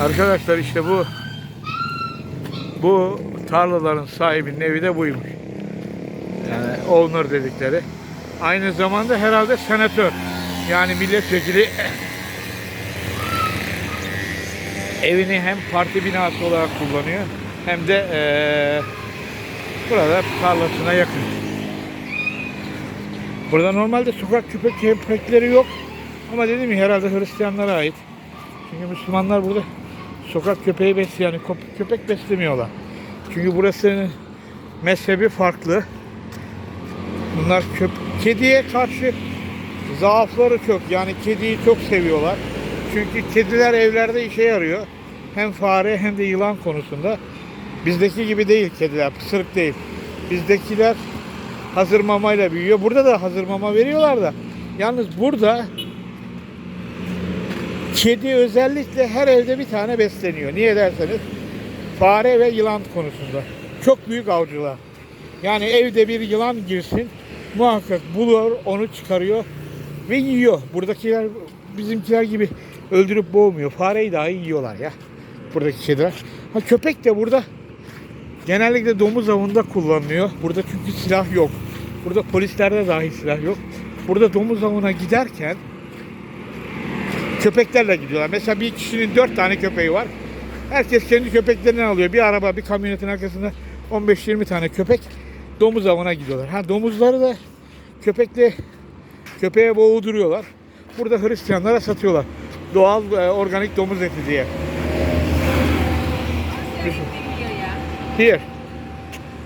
Arkadaşlar işte bu bu tarlaların sahibinin evi de buymuş. Yani owner dedikleri. Aynı zamanda herhalde senatör. Yani milletvekili evini hem parti binası olarak kullanıyor hem de eee, burada tarlasına yakın. Burada normalde sokak köpek köpekleri yok. Ama dedim ya herhalde Hristiyanlara ait. Çünkü Müslümanlar burada sokak köpeği besliyor. Yani köp- köpek beslemiyorlar. Çünkü burasının mezhebi farklı. Bunlar köp kediye karşı zaafları çok. Yani kediyi çok seviyorlar. Çünkü kediler evlerde işe yarıyor. Hem fare hem de yılan konusunda. Bizdeki gibi değil kediler, pısırık değil. Bizdekiler hazır mamayla büyüyor. Burada da hazır mama veriyorlar da. Yalnız burada kedi özellikle her evde bir tane besleniyor. Niye derseniz fare ve yılan konusunda. Çok büyük avcılar. Yani evde bir yılan girsin muhakkak bulur onu çıkarıyor ve yiyor. Buradakiler bizimkiler gibi öldürüp boğmuyor. Fareyi dahi yiyorlar ya. Buradaki kediler. Ha köpek de burada genellikle domuz avında kullanılıyor. Burada çünkü silah yok. Burada polislerde dahi silah yok. Burada domuz avına giderken köpeklerle gidiyorlar. Mesela bir kişinin dört tane köpeği var. Herkes kendi köpeklerinden alıyor. Bir araba, bir kamyonetin arkasında 15-20 tane köpek domuz avına gidiyorlar. Ha domuzları da köpekle köpeğe boğduruyorlar. Burada Hristiyanlara satıyorlar. Doğal e, organik domuz eti diye. Here.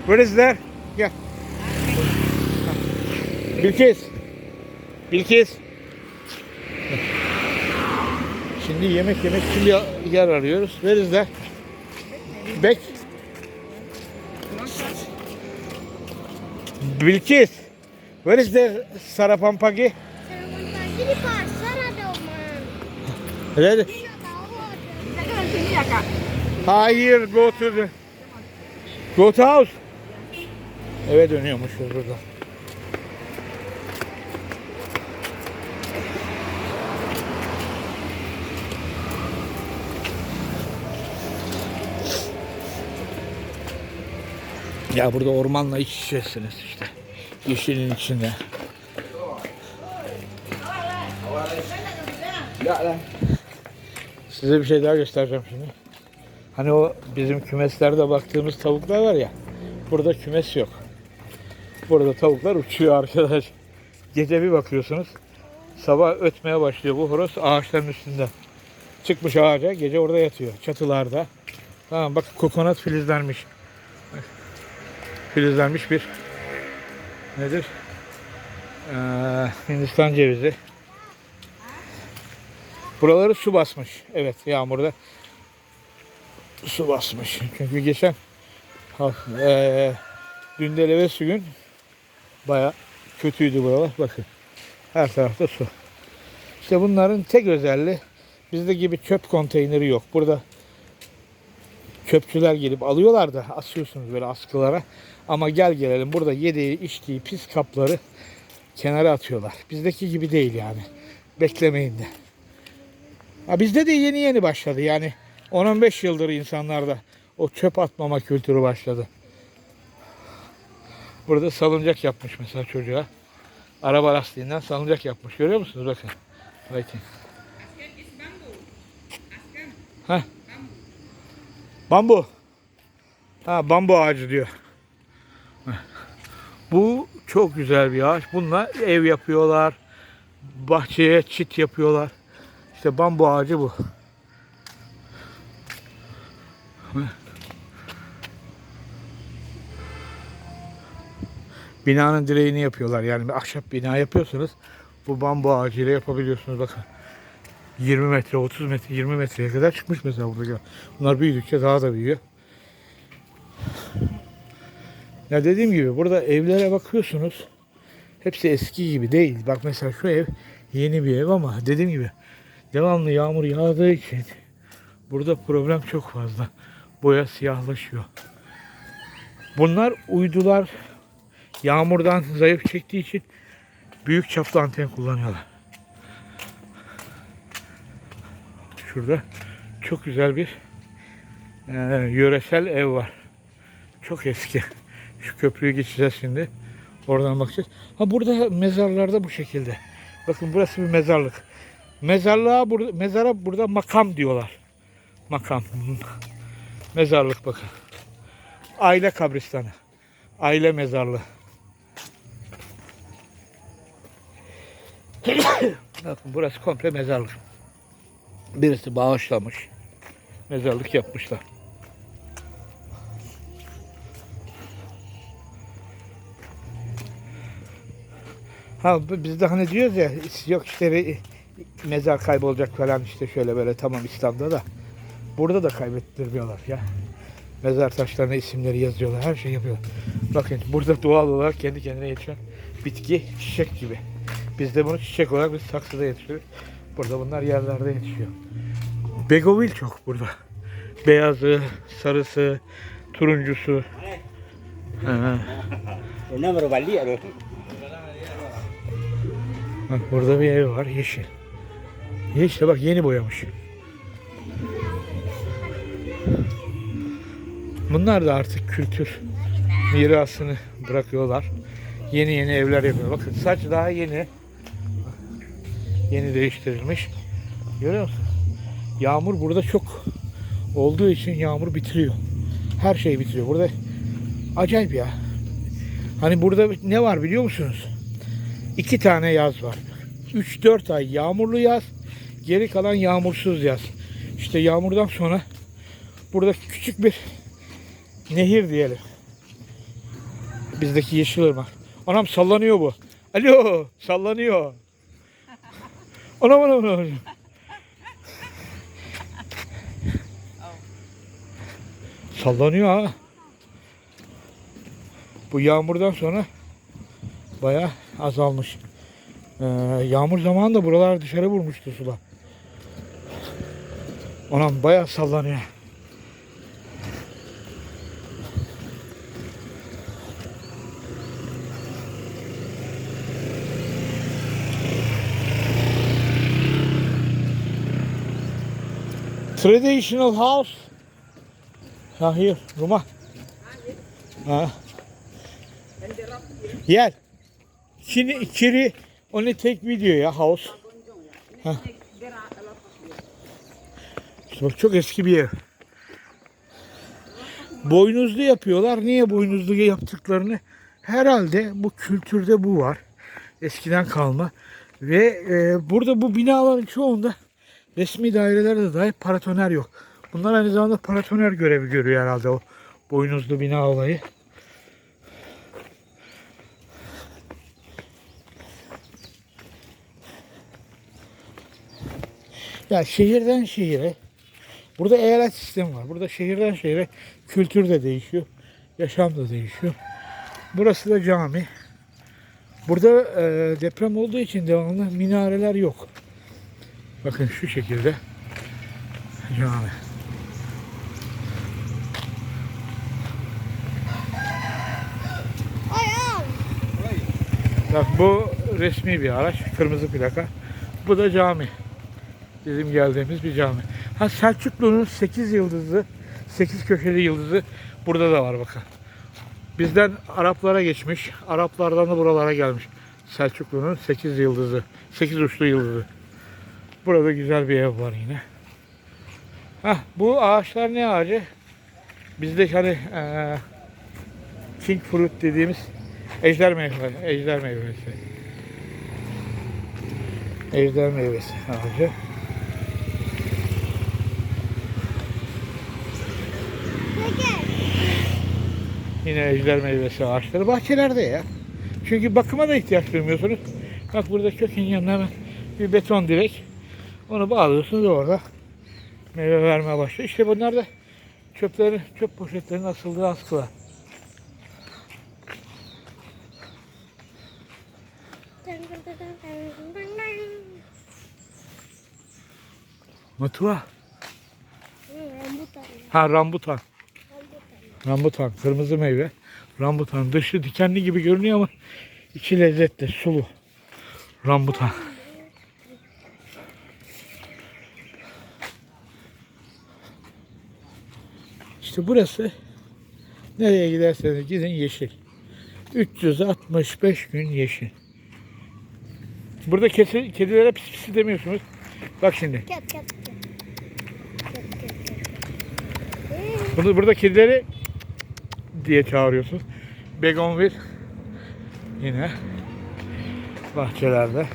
Where is there? Gel. Bilkis. Bilkis. Şimdi yemek yemek için yer arıyoruz. İs that? Back. Bilkis. Where is the Sarapampagi? Jadi pasar ada Oman. Ready? Hayır, go to the... Go to house. Eve dönüyormuşuz burada. Ya burada ormanla iç içesiniz işte. Yeşilin içinde. Size bir şey daha göstereceğim şimdi. Hani o bizim kümeslerde baktığımız tavuklar var ya. Burada kümes yok. Burada tavuklar uçuyor arkadaş. Gece bir bakıyorsunuz. Sabah ötmeye başlıyor bu horoz ağaçların üstünde. Çıkmış ağaca gece orada yatıyor. Çatılarda. Tamam bak kokonat filizlenmiş. Filizlenmiş bir nedir? Ee, Hindistan cevizi. Buraları su basmış. Evet yağmurda su basmış. Çünkü geçen eee dün de evvelsi gün baya kötüydü buralar. Bakın her tarafta su. İşte bunların tek özelliği bizde gibi çöp konteyneri yok. Burada çöpçüler gelip alıyorlar da asıyorsunuz böyle askılara. Ama gel gelelim burada yediği içtiği pis kapları kenara atıyorlar. Bizdeki gibi değil yani. Beklemeyin de. Ha bizde de yeni yeni başladı yani 10-15 yıldır insanlarda o çöp atmama kültürü başladı. Burada salıncak yapmış mesela çocuğa. Araba lastiğinden salıncak yapmış. Görüyor musunuz? Bakın. Bakın. Ha. Bambu. Ha bambu ağacı diyor. Bu çok güzel bir ağaç. Bununla ev yapıyorlar. Bahçeye çit yapıyorlar. İşte bambu ağacı bu. Binanın direğini yapıyorlar. Yani ahşap bina yapıyorsunuz. Bu bambu ağacıyla yapabiliyorsunuz. Bakın. 20 metre, 30 metre, 20 metreye kadar çıkmış mesela burada. Bunlar büyüdükçe daha da büyüyor. Ya dediğim gibi burada evlere bakıyorsunuz. Hepsi eski gibi değil. Bak mesela şu ev yeni bir ev ama dediğim gibi devamlı yağmur yağdığı için burada problem çok fazla. Boya siyahlaşıyor. Bunlar uydular yağmurdan zayıf çektiği için büyük çaplı anten kullanıyorlar. Şurada çok güzel bir e, yöresel ev var. Çok eski. Şu köprüyü geçeceğiz şimdi. Oradan bakacağız. Ha burada mezarlarda bu şekilde. Bakın burası bir mezarlık. Mezarlığa burada mezara burada makam diyorlar. Makam. Mezarlık bakın. Aile kabristanı. Aile mezarlığı. Bakın burası komple mezarlık. Birisi bağışlamış. Mezarlık yapmışlar. Ha biz de hani diyoruz ya yok işte mezar kaybolacak falan işte şöyle böyle tamam İslam'da da burada da kaybettirmiyorlar ya. Mezar taşlarına isimleri yazıyorlar, her şey yapıyorlar. Bakın burada doğal olarak kendi kendine yetişen bitki çiçek gibi. Biz de bunu çiçek olarak biz saksıda yetiştiriyoruz. Burada bunlar yerlerde yetişiyor. Begovil çok burada. Beyazı, sarısı, turuncusu. Bak burada bir ev var yeşil. Yeşil bak yeni boyamış. Bunlar da artık kültür mirasını bırakıyorlar. Yeni yeni evler yapıyorlar. Bakın saç daha yeni. Yeni değiştirilmiş. Görüyor musun? Yağmur burada çok olduğu için yağmur bitiriyor. Her şeyi bitiriyor. Burada acayip ya. Hani burada ne var biliyor musunuz? İki tane yaz var. 3-4 ay yağmurlu yaz, geri kalan yağmursuz yaz. İşte yağmurdan sonra burada küçük bir nehir diyelim. Bizdeki Yeşilırmak. Anam sallanıyor bu. Alo sallanıyor. Anam anam anam. Sallanıyor ha. Bu yağmurdan sonra bayağı azalmış. Ee, yağmur zamanında buralar dışarı vurmuştu sular. Anam bayağı sallanıyor. Traditional house. Ha, here, Roma. Ha. Gel. Şimdi içeri onu tek video ya house. Ha. Bak çok eski bir ev. Boynuzlu yapıyorlar. Niye boynuzlu yaptıklarını? Herhalde bu kültürde bu var. Eskiden kalma. Ve e, burada bu binaların çoğunda resmi dairelerde dahi paratoner yok. Bunlar aynı zamanda paratoner görevi görüyor herhalde o boynuzlu bina olayı. Ya şehirden şehire burada eyalet sistemi var. Burada şehirden şehire kültür de değişiyor. Yaşam da değişiyor. Burası da cami. Burada e, deprem olduğu için devamlı minareler yok. Bakın şu şekilde cami. Bak bu resmi bir araç. Kırmızı plaka. Bu da cami. Bizim geldiğimiz bir cami. Ha Selçuklu'nun 8 yıldızı, 8 köşeli yıldızı burada da var bakın. Bizden Araplara geçmiş. Araplardan da buralara gelmiş. Selçuklu'nun 8 yıldızı, 8 uçlu yıldızı. Burada güzel bir ev var yine. Hah, bu ağaçlar ne ağacı? Bizde hani eee king fruit dediğimiz ejder meyve, ejder meyvesi. Ejder meyvesi ağacı. Yine ejder meyvesi ağaçları bahçelerde ya. Çünkü bakıma da ihtiyaç duymuyorsunuz. Bak burada kökün yanına bir beton direk. Onu bağlıyorsunuz orada. Meyve vermeye başlıyor. İşte bunlar da çöplerin, çöp poşetlerinin asıldığı askılar. Matuva. Hı, rambutan. Ha rambutan. Rambutan. Rambutan. Kırmızı meyve. Rambutan. Dışı dikenli gibi görünüyor ama içi lezzetli. Sulu. Rambutan. İşte burası nereye giderseniz gidin yeşil. 365 gün yeşil. Burada kesi, kedilere pis pis demiyorsunuz. Bak şimdi. Ee, Bunu burada kedileri diye çağırıyorsunuz. Begonvil yine bahçelerde.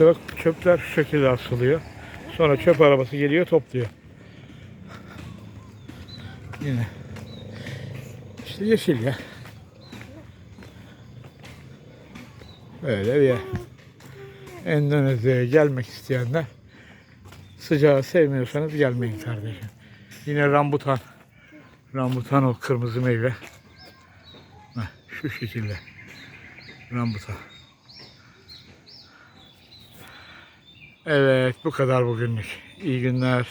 Bak çöpler şu şekilde asılıyor. Sonra çöp arabası geliyor topluyor. Yine. İşte yeşil ya. Böyle bir yer. Endonezya'ya gelmek isteyenler sıcağı sevmiyorsanız gelmeyin kardeşim. Yine rambutan. Rambutan o kırmızı meyve. Heh, şu şekilde. Rambutan. Evet bu kadar bugünlük. İyi günler.